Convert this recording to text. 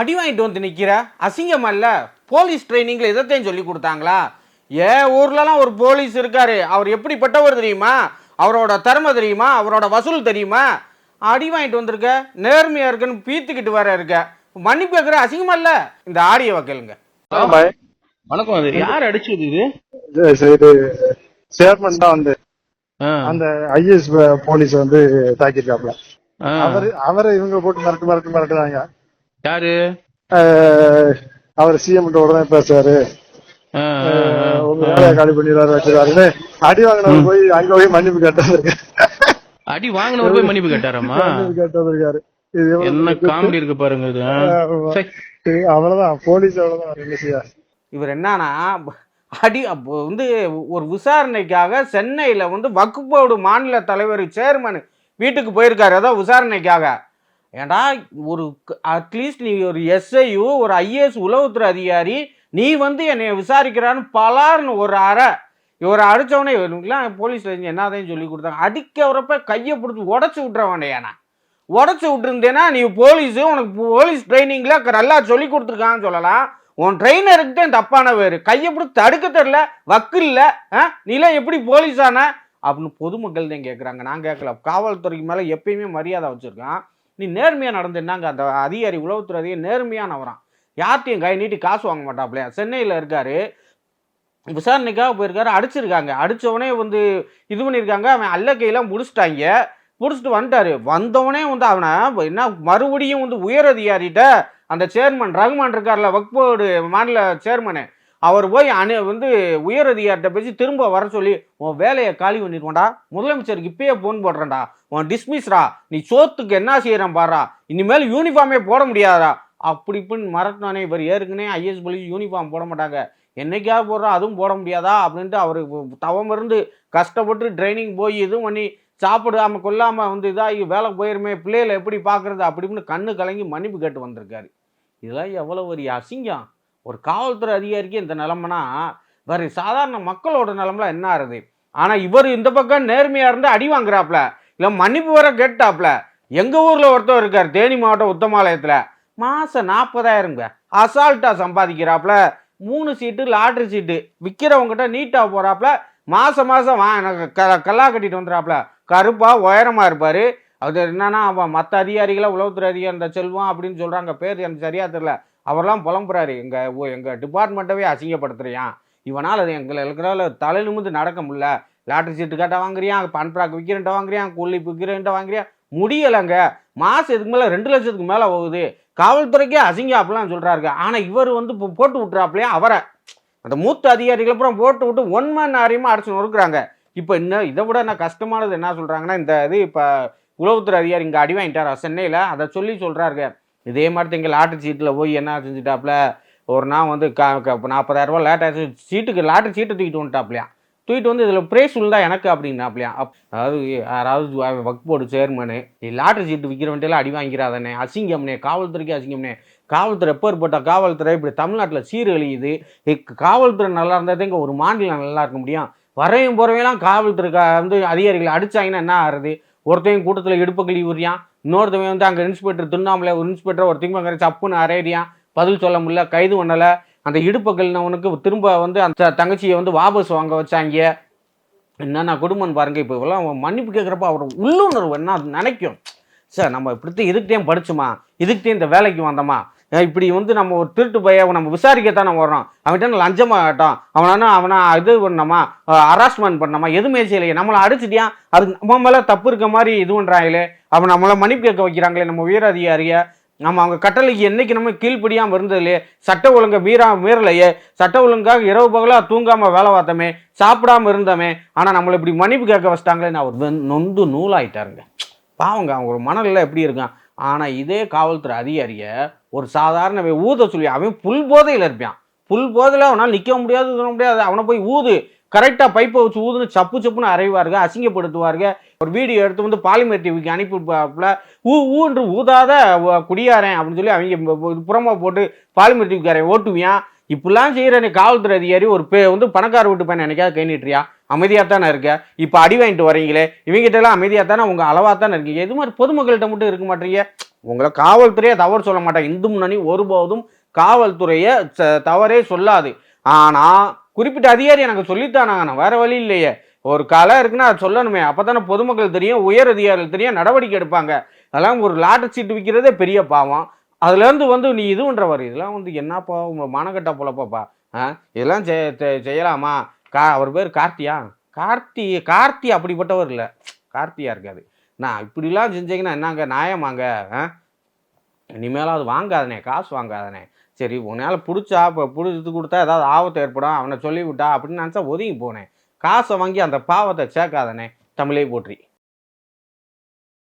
அடி வாங்கிட்டு வந்து நிற்கிற அசிங்கமா இல்ல போலீஸ் ட்ரைனிங்கில் இதைத்தையும் சொல்லி கொடுத்தாங்களா? ஏன் ஊர்லலாம் ஒரு போலீஸ் இருக்காரு. அவர் எப்படிப்பட்டவர் தெரியுமா? அவரோட திறமை தெரியுமா? அவரோட வசூல் தெரியுமா? அடி வாங்கிட்டு வந்திருக்க. நேர்மையா இருக்குன்னு பீத்துக்கிட்டு வர இருக்க. மன்னிப்பு கேட்குற அசிங்கமா இல்ல இந்த ஆடியோ கேளுங்க. வணக்கம் அது. யார் அடிச்சது இது? இது இது சேர்மன் தான் வந்து. அந்த ஐஎஸ் போலீஸ் வந்து தாக்கியிருக்காப்ல. அவரு அவரை இவங்க போட்டு மிரட்டு மிரட்டு மிரட்டுறாங்க. யாரு? அவர் சிஎம் உடனே ஆ. உங்க வேலையை காலி பண்ணிடுவாரு வச்சிருவாருன்னு. அடி வாங்கினவர் போய் அங்க போய் மன்னிப்பு கேட்டு அடி வாங்கினவர் போய் மன்னிப்பு கேட்டாராமா மன்னிப்பு கேட்டு வந்திருக்காரு இது எவ்வளவு என்ன காமெடி இருக்கு பாருங்க இது அவ்வளவுதான். போலீஸ் அவ்வளவுதான். என்ன செய்ய? இவர் என்னன்னா அடி அப்போ வந்து ஒரு விசாரணைக்காக சென்னையில் வந்து வக்ஃப் போர்டு மாநில தலைவர் சேர்மன் வீட்டுக்கு போயிருக்காரு. ஏதோ விசாரணைக்காக. ஏண்டா ஒரு அட்லீஸ்ட் நீ ஒரு எஸ்ஐயு ஒரு ஐஏஎஸ் உளவுத்துறை அதிகாரி நீ வந்து என்னை விசாரிக்கிறான்னு பலார்னு ஒரு அறை இவரை அடித்தவனே இவனுக்குலாம் போலீஸ் என்னதையும் சொல்லி கொடுத்தாங்க. அடிக்கிறப்ப கையை பிடிச்சி உடச்சி விட்றவனையாண்ணா உடச்சி விட்டுருந்தேன்னா நீ போலீஸு உனக்கு போலீஸ் ட்ரைனிங்கில் நல்லா சொல்லி கொடுத்துருக்கான்னு சொல்லலாம். உன் ட்ரெயினருக்கு தான் தப்பான வேறு. கையை பிடிச்சி தடுக்க தெரில வக்கு இல்லை நீலாம் எப்படி போலீஸான? அப்படின்னு பொதுமக்கள் தான் கேட்குறாங்க நான் கேட்கல காவல்துறைக்கு மேலே எப்பயுமே மரியாதை வச்சுருக்கான். நீ நேர்மையாக நடந்து அந்த அதிகாரி உளவுத்துறை அதிகாரி நேர்மையானவரான் யார்ட்டையும் கை நீட்டி காசு வாங்க மாட்டாப்லையா சென்னையில் இருக்காரு. விசாரணைக்காக போயிருக்காரு அடிச்சிருக்காங்க. அடித்தவனே வந்து இது பண்ணியிருக்காங்க. அவன் அல்ல கையெல்லாம் முடிச்சிட்டாங்க. பிடிச்சிட்டு வந்துட்டாரு. வந்தவனே வந்து அவனை என்ன மறுபடியும் வந்து உயர் அதிகாரிகிட்ட அந்த சேர்மன் ரகுமான் இருக்கார்ல வக்போர்டு மாநில சேர்மனு அவர் போய் அணு வந்து உயர் அதிகாரிட்ட பேசி திரும்ப வர சொல்லி உன் வேலையை காலி பண்ணிருக்கோண்டா முதலமைச்சருக்கு இப்பயே ஃபோன் போடுறேன்டா. உன் டிஸ்மிஸ்ரா நீ சோத்துக்கு என்ன செய்கிறேன் பாரா இனிமேல் யூனிஃபார்மே போட முடியாதா அப்படி இப்படின்னு மறட்டினானே இவர் ஏற்கனவே ஐஎஸ் போலீஸ் யூனிஃபார்ம் போட மாட்டாங்க. என்னைக்காவது போடுறா அதுவும் போட முடியாதா? அப்படின்ட்டு அவர் தவம் இருந்து கஷ்டப்பட்டு ட்ரைனிங் போய் இதுவும் பண்ணி சாப்பிடாம கொல்லாமல் வந்து இதாகி வேலை போயிருமே பிள்ளைகளை எப்படி பார்க்கறது அப்படி இப்படின்னு கண்ணு கலங்கி மன்னிப்பு கேட்டு வந்திருக்காரு. இதெல்லாம் எவ்வளோ ஒரு அசிங்கம். ஒரு காவல்துறை அதிகாரிக்கு இந்த நிலமனா வேற சாதாரண மக்களோட நிலமெலாம் என்ன ஆறுது? ஆனால் இவர் இந்த பக்கம் நேர்மையாக இருந்து அடி வாங்குறாப்புல இல்லை மன்னிப்பு வர கேட்டாப்புல எங்கள் ஊரில் ஒருத்தர் இருக்கார் தேனி மாவட்டம் உத்தமாலயத்தில். மாதம் நாற்பதாயிரங்க அசால்ட்டாக சம்பாதிக்கிறாப்புல மூணு சீட்டு லாட்ரி சீட்டு. விற்கிறவங்ககிட்ட நீட்டாக போகிறாப்புல மாதம் மாதம் வா எனக்கு க கல்லா கட்டிட்டு வந்துடுறாப்புல கருப்பாக உயரமாக இருப்பார். அது என்னன்னா அவன் மற்ற அதிகாரிகளை உளவுத்துறை அதிகாரி இந்த செல்வம் அப்படின்னு சொல்கிறாங்க பேர் எனக்கு சரியாக தெரில அவரெல்லாம் புலம்புறாரு. எங்கள் எங்கள் டிபார்ட்மெண்ட்டவே அசிங்கப்படுத்துறியான் இவனால் அது எங்களை இருக்கிறால தலை நிமிந்து நடக்க முடியல. லாட்ரி சீட்டு கட்ட வாங்குறியான் பன்பிராக் விற்கிறேன்ட்ட வாங்குறியான் கூலி விற்கிறேன்ட்ட வாங்குறியா முடியலைங்க. மாதம் இதுக்கு மேலே ரெண்டு லட்சத்துக்கு மேலே போகுது. காவல்துறைக்கே அசிங்கம் அப்படிலாம் சொல்கிறாருங்க ஆனால் இவர் வந்து இப்போ போட்டு விட்டுறாப்லையா? அவரை. அந்த மூத்த அதிகாரிகள் அப்புறம் போட்டு விட்டு ஒன் மணி நேரமாக அடிச்சு நொறுக்குறாங்க. இப்போ இன்னும் இதை விட என்ன கஷ்டமானது என்ன சொல்கிறாங்கன்னா இந்த இது இப்போ உளவுத்துறை அதிகாரி இங்கே அடி வாங்கிட்டாரா. சென்னையில் அதை சொல்லி சொல்கிறாருங்க இதே மாதிரி இங்கே லாட்டரி சீட்டில் போய் என்ன செஞ்சுட்டாப்புல? ஒரு நாள் வந்து க நாற்பதாயிரரூபா லேட் ஆச்சு சீட்டுக்கு லாட்டரி சீட்டை தூக்கிட்டு வந்துட்டாப்லையா தூக்கிட்டு வந்து இதில் ப்ரைஸ் உண்டா எனக்கு அப்படின்னாப்லையா அப் அதாவது யாராவது வக் போர்டு சேர்மனு நீ லாட்டரி சீட்டு விற்கிறவன்ட்டெல்லாம் அடி வாங்கிறாதானே அசிங்கம்னே காவல்துறைக்கு அசிங்கம்னே. காவல்துறை எப்பேற்பட்ட காவல்துறை இப்படி தமிழ்நாட்டில் சீரழியுது காவல்துறை நல்லா இருந்தால் இங்கே ஒரு மாநிலம் நல்லா இருக்க முடியும். வரையும் போகிறவையெல்லாம் காவல்துறை கா- வந்து அதிகாரிகள் அடித்தாங்கன்னா என்ன ஆகுறது? ஒருத்தன் கூட்டத்தில் இடுப்பு கழிவுறியான் இன்னொருத்தவன் வந்து அங்கே இன்ஸ்பெக்டர் துண்ணாமலை ஒரு இன்ஸ்பெக்டர் ஒரு திங்கங்கிற சப்புன்னு அரையறியான் பதில் சொல்ல முடியல கைது பண்ணலை. அந்த இடுப்பு கல்னவனுக்கு திரும்ப வந்து அந்த தங்கச்சியை வந்து வாபஸ் வாங்க வச்சாங்க. என்னென்ன குடும்பம் பாருங்க இப்போ இவெல்லாம் மன்னிப்பு கேட்குறப்ப அவர் உள்ளுணர்வு என்ன அது நினைக்கும்? சார் நம்ம இப்படித்தான் இதுக்கிட்டேயும் படிச்சுமா? இதுக்கிட்டே இந்த வேலைக்கு வந்தோமா? இப்படி வந்து நம்ம ஒரு திருட்டு பைய நம்ம விசாரிக்கத்தானே வர்றோம் அவன்கிட்ட லஞ்சம் ஆகட்டும் அவனா அவனை இது பண்ணோமா ஹராஸ்மெண்ட் பண்ணமா எதுவுமே செய்யலையே நம்மளை அடிச்சிட்டியா? அது நம்ம மேலே தப்பு இருக்க மாதிரி இது பண்ணுறாங்களே அவன் நம்மளை மன்னிப்பு கேட்க வைக்கிறாங்களே நம்ம உயர் அதிகாரியை. நம்ம அவங்க கட்டளைக்கு என்னைக்கு நம்ம கீழ்ப்படியாமல் இருந்ததுலையே சட்ட ஒழுங்கை மீறா மீறலையே. சட்ட ஒழுங்காக இரவு பகலாக தூங்காமல் வேலை பார்த்தோமே. சாப்பிடாம இருந்தோமே. ஆனால் நம்மளை இப்படி மன்னிப்பு கேட்க வச்சிட்டாங்களேன்னு அவர் வெ- நொந்து நூலாயிட்டாருங்க. பாவங்க அவங்க ஒரு மனநிலை எப்படி இருக்கான்? ஆனால் இதே காவல்துறை அதிகாரியை ஒரு சாதாரண ஊத சொல்லி அவன் புல் போதையில் இருப்பான். புல் போதையில் அவனால் நிற்க முடியாது சொல்ல முடியாது. அவனை போய் ஊது. கரெக்டாக பைப்பை வச்சு ஊதுன்னு சப்பு சப்புன்னு அறைவாருங்க அசிங்கப்படுத்துவாருங்க. ஒரு வீடியோ எடுத்து வந்து பாலிமர் டிவிக்கு அனுப்பிவிப்பாப்புல. ஊ ஊன்று ஊதாத குடியாரன் அப்படின்னு சொல்லி அவங்க புறமா போட்டு பாலிமர் டிவிக்காரன் ஓட்டுவியான். இப்படிலாம் செய்கிற நீ காவல்துறை அதிகாரி ஒரு பே வந்து பணக்கார வீட்டு பையன் என்னைக்காவது கை நீட்டுறியா? அமைதியாக தானே இருக்க? இப்போ அடி வாங்கிட்டு வரீங்களே இவங்ககிட்ட எல்லாம் அமைதியாக தானே உங்கள் அளவாக தானே இருக்கீங்க. இது மாதிரி பொதுமக்கள்கிட்ட மட்டும் இருக்க மாட்டீங்க? உங்களை காவல்துறையை தவறு சொல்ல மாட்டாங்க. இந்து முன்னணி ஒருபோதும் காவல்துறையை ச- தவறே சொல்லாது. ஆனால் குறிப்பிட்ட அதிகாரி எனக்கு சொல்லித்தானாங்க. வேற வழி இல்லையே. ஒரு கலை இருக்குன்னா அது சொல்லணுமே. அப்பதானே பொதுமக்கள் தெரியும் உயர் அதிகாரிகள் தெரியும் நடவடிக்கை எடுப்பாங்க. அதெல்லாம் ஒரு லாட்டர் சீட்டு விற்கிறதே பெரிய பாவம். அதுலேருந்து வந்து நீ இது இதெல்லாம் வந்து என்னப்பா உங்கள் மானக்கட்டா போலப்பாப்பா ஆ? இதெல்லாம் செ- செ- செய்யலாமா? கா அவர் பேர் கார்த்தியா? கார்த்தி கார்த்தி அப்படிப்பட்டவர் இல்லை. கார்த்தியா இருக்காது நான் இப்படிலாம் செஞ்சீங்கன்னா என்னங்க நியாயமாங்க? ஆ? இனிமேலாவது வாங்காதனே காசு வாங்காதனே. சரி உன்னால் பிடிச்சா இப்போ பிடிச்சி கொடுத்தா ஏதாவது ஆபத்து ஏற்படும் அவனை சொல்லிவிட்டா அப்படின்னு நினச்சா ஒதுங்கி போனேன். காசை வாங்கி அந்த பாவத்தை சேர்க்காதனே தமிழே போற்றி.